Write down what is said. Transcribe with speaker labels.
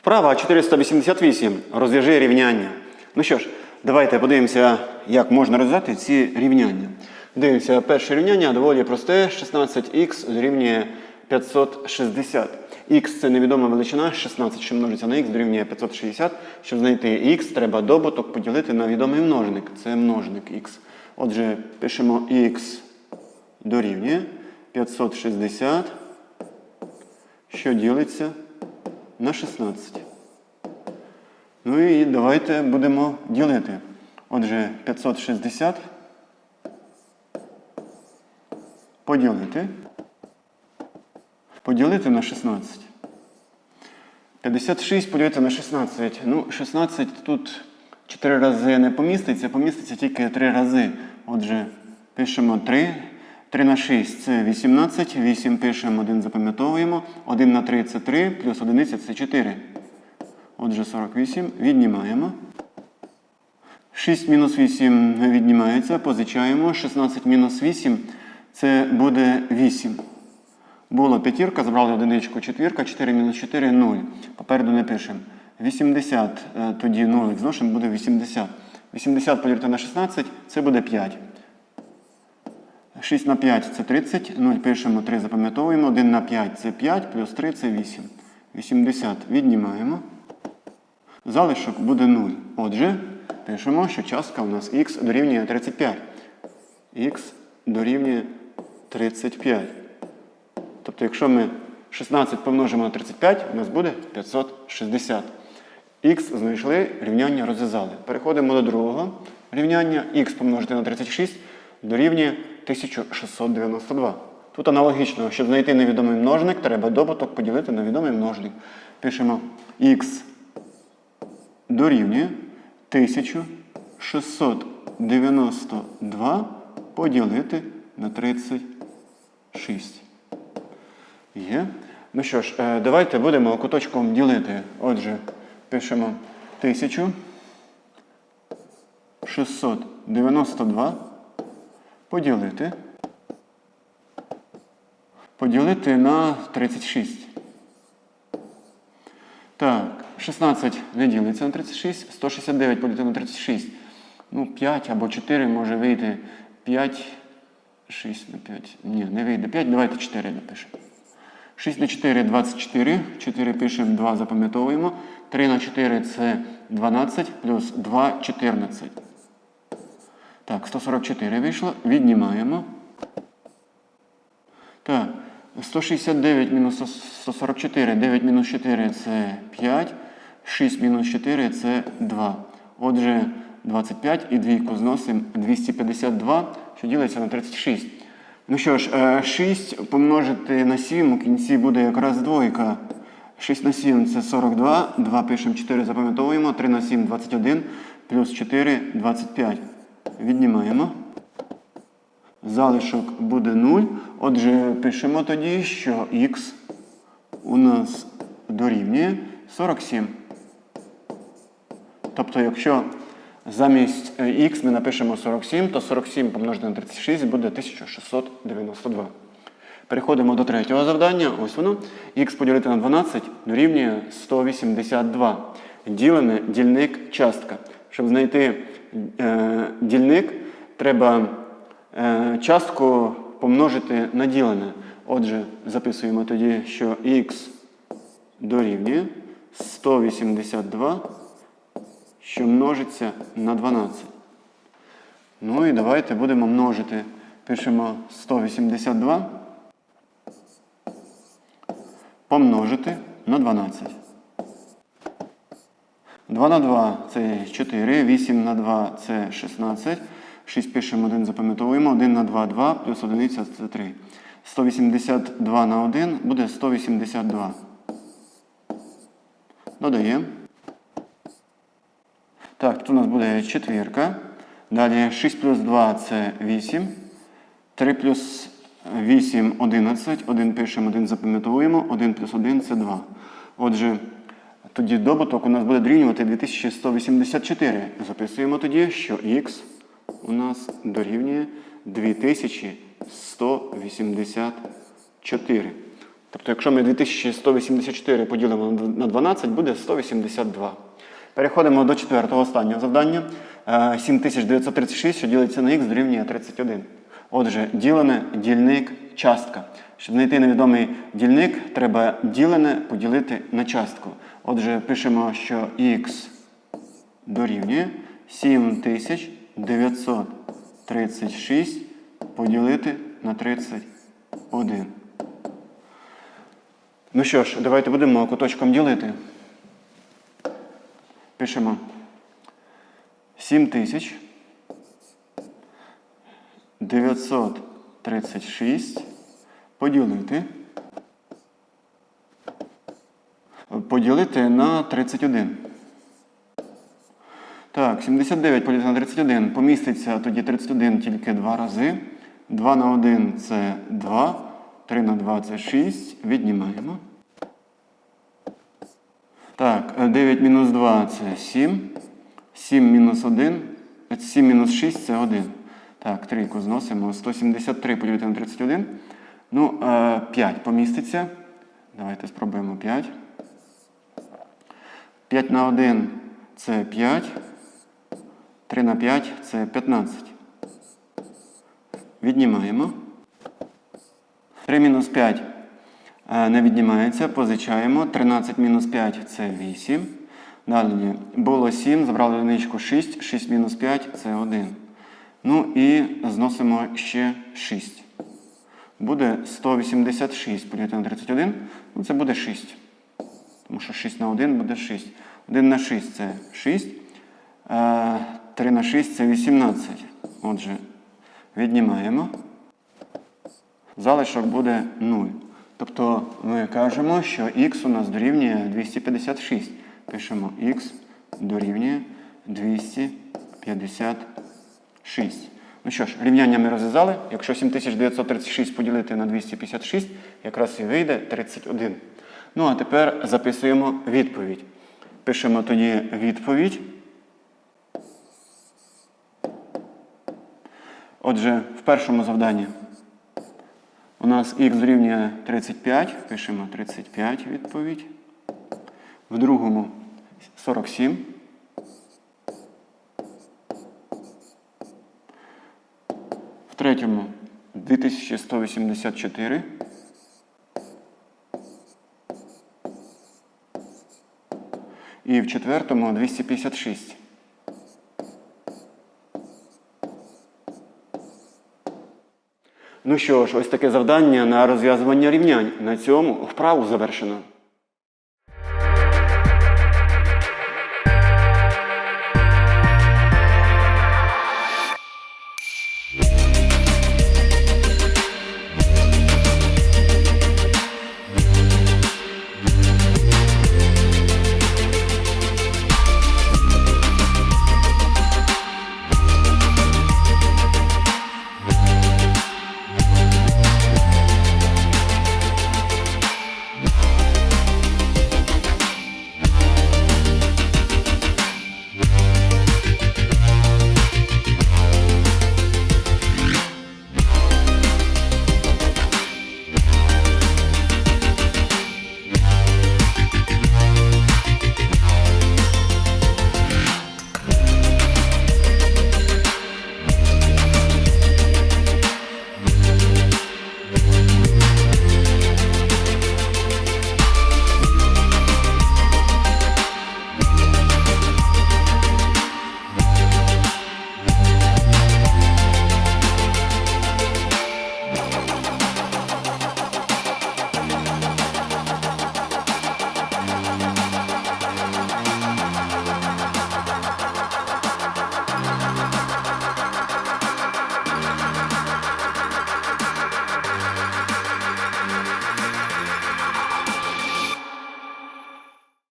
Speaker 1: Вправа 488. Розв'яжи рівняння. Ну що ж, давайте подивимося, як можна розв'язати ці рівняння. Дивимося, перше рівняння доволі просте. 16х дорівнює 560. Х це невідома величина, 16, що множиться на х, дорівнює 560. Щоб знайти х, треба добуток поділити на відомий множник. Це множник х. Отже, пишемо х дорівнює 560, що ділиться на 16. Ну і давайте будемо ділити. Отже, 560 поділити. Поділити на 16. 56 поділити на 16. Ну, 16 тут 4 рази не поміститься, поміститься тільки 3 рази. Отже, пишемо 3. 3 на 6 це 18. 8 пишемо, 1 запам'ятовуємо. 1 на 3 це 3, плюс 1 це 4. Отже, 48. Віднімаємо. 6 мінус 8 віднімається, позичаємо. 16 мінус 8 це буде 8. Була п'ятірка, забрали одиничку, четвірка, 4 мінус 4 0. Попереду не пишемо. 80, е, тоді 0 зношимо, буде 80. 80 поділити на 16, це буде 5. 6 на 5 це 30, 0 пишемо, 3 запам'ятовуємо, 1 на 5 це 5, плюс 3 це 8. 80 віднімаємо. Залишок буде 0. Отже, пишемо, що частка у нас х дорівнює 35. х дорівнює 35. Тобто, якщо ми 16 помножимо на 35, у нас буде 560. Х знайшли, рівняння розв'язали. Переходимо до другого рівняння. Х помножити на 36 дорівнює 1692. Тут аналогічно, щоб знайти невідомий множник, треба добуток поділити на відомий множник. Пишемо х дорівнює 1692 поділити на 36. Є. Ну що ж, е, давайте будемо куточком ділити. Отже, пишемо 1692 поділити. Поділити на 36. Так, 16 не ділиться на 36, 169 поділити на 36. Ну, 5 або 4 може вийти 5, 6 на 5. Ні, не вийде 5, давайте 4 напишемо. 6 на 4 24. 4 пишемо, 2 запам'ятовуємо. 3 на 4 це 12, плюс 2 14. Так, 144 вийшло. Віднімаємо. Так, 169 мінус 144. 9 мінус 4 це 5. 6 мінус 4 це 2. Отже, 25 і двійку зносимо 252, що ділиться на 36. Ну що ж, е, 6 помножити на 7 у кінці буде якраз двойка. 6 на 7 це 42, 2 пишемо 4, запам'ятовуємо, 3 на 7 21, плюс 4 25. Віднімаємо. Залишок буде 0. Отже, пишемо тоді, що х у нас дорівнює 47. Тобто, якщо замість е, х ми напишемо 47, то 47 помножити на 36 буде 1692. Переходимо до третього завдання. Ось воно. Х поділити на 12 дорівнює 182. Ділене дільник частка. Щоб знайти дільник, треба е, частку помножити на ділене. Отже, записуємо тоді, що х дорівнює 182 що множиться на 12. Ну і давайте будемо множити. Пишемо 182. Помножити на 12. 2 на 2 це 4, 8 на 2 це 16. 6 пишемо 1, запам'ятовуємо. 1 на 2 2, плюс 1 це 3. 182 на 1 буде 182. Додаємо. Так, тут у нас буде четвірка. Далі 6 плюс 2 це 8. 3 плюс 8 11. 1 пишемо, 1 запам'ятовуємо. 1 плюс 1 це 2. Отже, тоді добуток у нас буде дорівнювати 2184. Записуємо тоді, що х у нас дорівнює 2184. Тобто, якщо ми 2184 поділимо на 12, буде 182. Переходимо до четвертого останнього завдання. Е, 7936, що ділиться на х, дорівнює 31. Отже, ділене, дільник, частка. Щоб знайти невідомий дільник, треба ділене поділити на частку. Отже, пишемо, що х дорівнює 7936 поділити на 31. Ну що ж, давайте будемо куточком ділити. Пишемо 7936 поділити. Поділити на 31. Так, 79 поділити на 31. Поміститься тоді 31 тільки два рази. 2 на 1 це 2. 3 на 2 це 6. Віднімаємо. Так, е, 9 мінус 2 це 7. 7 мінус 1. 7 мінус 6 це 1. Так, трійку зносимо. 173 поділити на 31. Ну, е, 5 поміститься. Давайте спробуємо 5. 5 на 1 це 5. 3 на 5 це 15. Віднімаємо. 3 мінус 5 е, не віднімається, позичаємо. 13 мінус 5 це 8. Далі було 7, забрали одиничку 6, 6 мінус 5 це 1. Ну і зносимо ще 6. Буде 186 поділити на 31. Ну, це буде 6. Тому що 6 на 1 буде 6. 1 на 6 це 6. 3 на 6 це 18. Отже, віднімаємо. Залишок буде 0. Тобто ми кажемо, що х у нас дорівнює 256. Пишемо х дорівнює 256. Ну що ж, рівняння ми розв'язали. Якщо 7936 поділити на 256, якраз і вийде 31. Ну а тепер записуємо відповідь. Пишемо тоді відповідь. Отже, в першому завданні у нас х дорівнює 35, пишемо 35 відповідь. В другому 47. В третьому 2184. І в четвертому 256. Ну що ж, ось таке завдання на розв'язування рівнянь. На цьому вправу завершено.